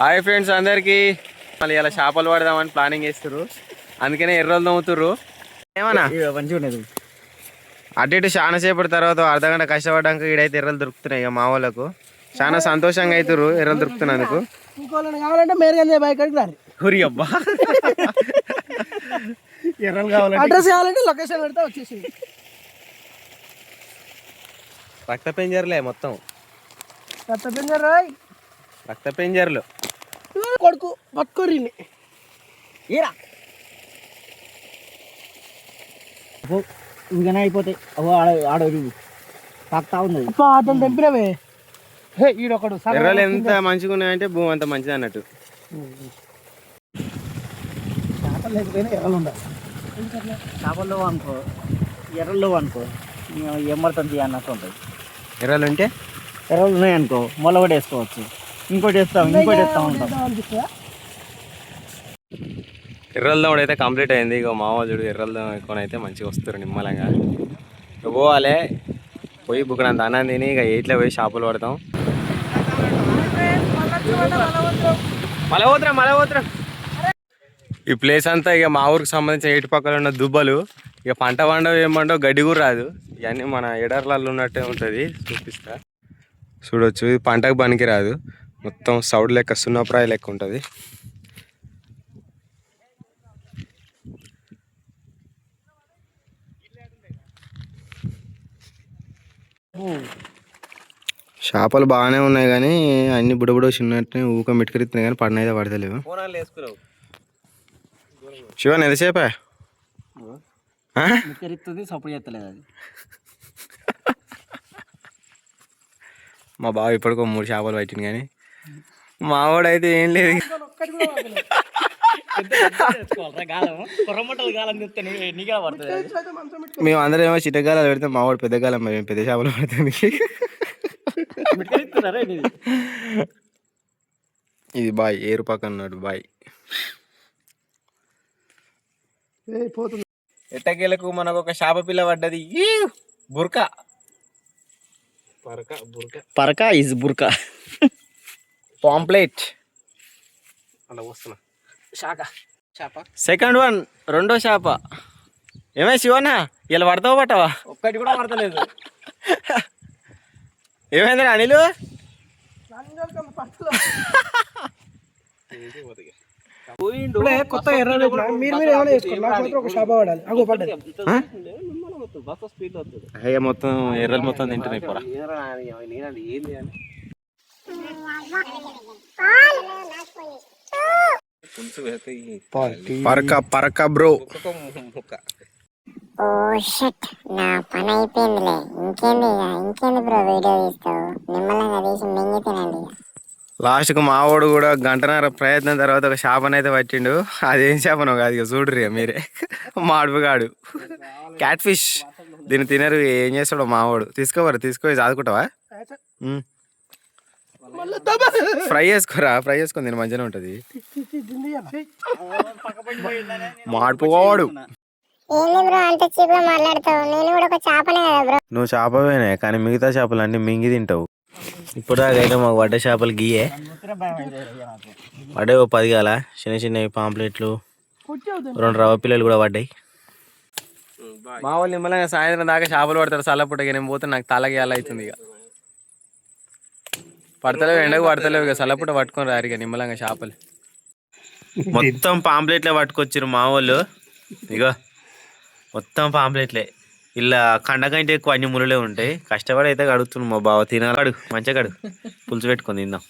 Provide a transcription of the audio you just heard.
Hi friends అందరికి. మళ్ళీ ఇలా చేపలు పడదామని ప్లానింగ్ చేస్తారు అందుకనే ఎర్రలు తవ్వుతుర్రు ఏమన్నా? మంచిగా ఉన్నది. అటు ఇటు చాలా సేపటి తర్వాత అర్ధ గంట కష్టపడ్డాక ఈడైతే ఎర్రలు దొరుకుతున్నాయి ఇక మా వాళ్ళకు. చాలా సంతోషంగా అవుతారు ఎర్రలు దొరుకుతున్నందుకు. ఇంకోళ్ళని కావాలంటే మేరగంజ బైక్ అడిగి రారు. హురి అబ్బా. ఎర్రలు కావాలంటే అడ్రస్ కావాలంటే లొకేషన్ పెడితే వచ్చేసింది రక్త పెంజర్లే మొత్తం. కొత్త పింజర్ రాయ్. రక్త పెంజర్లు. కొడుకు పట్టుకోరిని ఈరా ఇంకనే అయిపోతాయి. అవో ఆడ ఆడ తాకుతా ఉన్నది. అప్ప అతను తెంపినవే. హే ఈడొకడు ఎర్రలు ఎంత మంచిగా ఉన్నాయంటే భూమి అంత మంచిది అన్నట్టు. చేపలు లేకపోయినా ఎర్రలు ఉండాలి. చేపల్లో అనుకో ఎర్రల్లో అనుకో ఎమ్మడుతుంది అన్నట్టు ఉంటుంది ఎర్రలు ఉంటే? ఎర్రలు ఉన్నాయి అనుకో మొల కూడా వేసుకోవచ్చు. ఇంకోటి వేస్తాం ఇంకోటి వేస్తాం ఉంటాం. ఎర్రల అయితే కంప్లీట్ అయింది. ఇక మా వాళ్ళు చూడు ఎర్రల దమ్ముకొని అయితే మంచిగా వస్తారు నిమ్మలంగా. ఇక పోవాలి. పోయి బుక్కడంత అన్నం తిని ఇక ఎయిట్లో పోయి షాపులు పడతాం. మళ్ళీ పోతురా ఈ ప్లేస్ అంతా ఇక మా ఊరికి సంబంధించిన ఇటు పక్కల ఉన్న దుబ్బలు ఇక పంట పండవు ఏం పండవు గడ్డి కూడా రాదు. ఇవన్నీ మన ఎడర్లలో ఉన్నట్టే ఉంటుంది. చూపిస్తా. చూడొచ్చు ఇది పంటకు పనికి రాదు మొత్తం సౌడ్ లెక్క సున్నప్రాయ లెక్క ఉంటుంది. చేపలు బాగానే ఉన్నాయి కానీ అన్ని బుడబుడ చిన్నట్టు ఊక మెట్టుకరిస్తున్నాయి కానీ పడినైతే పడతలేవు. శివన్ ఎంతసేపా? మా బావ ఇప్పటికో మూడు చేపలు పట్టింది కానీ మా వాడైతే ఏం లేదు. మేము అందరం ఏమో చిట్టగాలు పెడితే మా వాడు పెద్ద గాలం మరి మేము పెద్ద చేపలు పడుతుంది ఇది బాయ్ ఏరు పక్కన ఉన్నాడు బాయ్. ఎట్టకేలకు మనకు ఒక చేప పిల్ల పడ్డది. బుర్కా. పరక బుర్క. పరక ఇస్ బుర్కా. పాంప్లెట్ అలా వస్తున్నా శాఖ చేప సెకండ్ వన్ రెండో చేప ఏమే శివన్న ఇలా పడతావు పట్టవా? ఒక్కటి కూడా పడతలేదు. ఏమైంది అనిలు. ఇప్పుడే కొత్త ఎర్రలు పెట్టినా. మీరు మీరు ఏమైనా చేసుకోండి నాకు మాత్రం ఒక షాప పడాలి. అగో పడ్డది. అయ్యా మొత్తం ఎర్రలు మొత్తం తింటున్నాయి పోరా. పరక పరక బ్రో. ఓ షట్ నా పని అయిపోయిందిలే ఇంకేంది ఇక? ఇంకేంది బ్రో వీడియో తీస్తావు? నిమ్మలంగా తీసి మింగి తినండి ఇక. లాస్ట్కు మావాడు కూడా గంటన్నర ప్రయత్నం తర్వాత ఒక చేపను అయితే పట్టిండు. అదేం చేపనో కాదు ఇక చూడరు మీరే. మాడుపుగాడు క్యాట్ ఫిష్ దీన్ని తినరు ఏం చేస్తాడో మావాడు తీసుకోవరు తీసుకో చదువుకుంటావా. ఫ్రై చేసుకోరా ఫ్రై చేసుకొని దీని మంచిగా ఉంటుంది. మాడిపోవాడు. ఏంది బ్రో అంత చీప్గా మాట్లాడతావు. నేను కూడా ఒక చేపనే కదా బ్రో. నువ్వు చేపవేనే కానీ మిగతా చేపలు అన్ని మింగి తింటావు. ఇప్పుడు దాకైతే మాకు వడ్డ చేపలు గీయే. పడ్డాయి ఓ పది కాల చిన్న చిన్నవి పాంప్లెట్లు. రెండు రవ్వ పిల్లలు కూడా పడ్డాయి మా వాళ్ళు నిమ్మలంగా సాయంత్రం దాకా చేపలు పడతారు చల్లపుట్టగా నేను పోతే నాకు అవుతుంది ఇక. పడతలేవు ఎండకు పడతలేవు ఇక. సలపూట పట్టుకొని రారు ఇక నిమ్మలంగా చేపలు. మొత్తం పాంప్లెట్లే పట్టుకొచ్చారు మా వాళ్ళు. ఇగో మొత్తం పాంప్లెట్లే. ఇలా కండకంటే ఎక్కువ అన్ని ముళ్ళే ఉంటాయి. కష్టపడి అయితే కడుగుతున్నాం మా బావ. తినాలి. కడుగు మంచిగా కడుగు. పులుసు పెట్టుకొని తిందాం.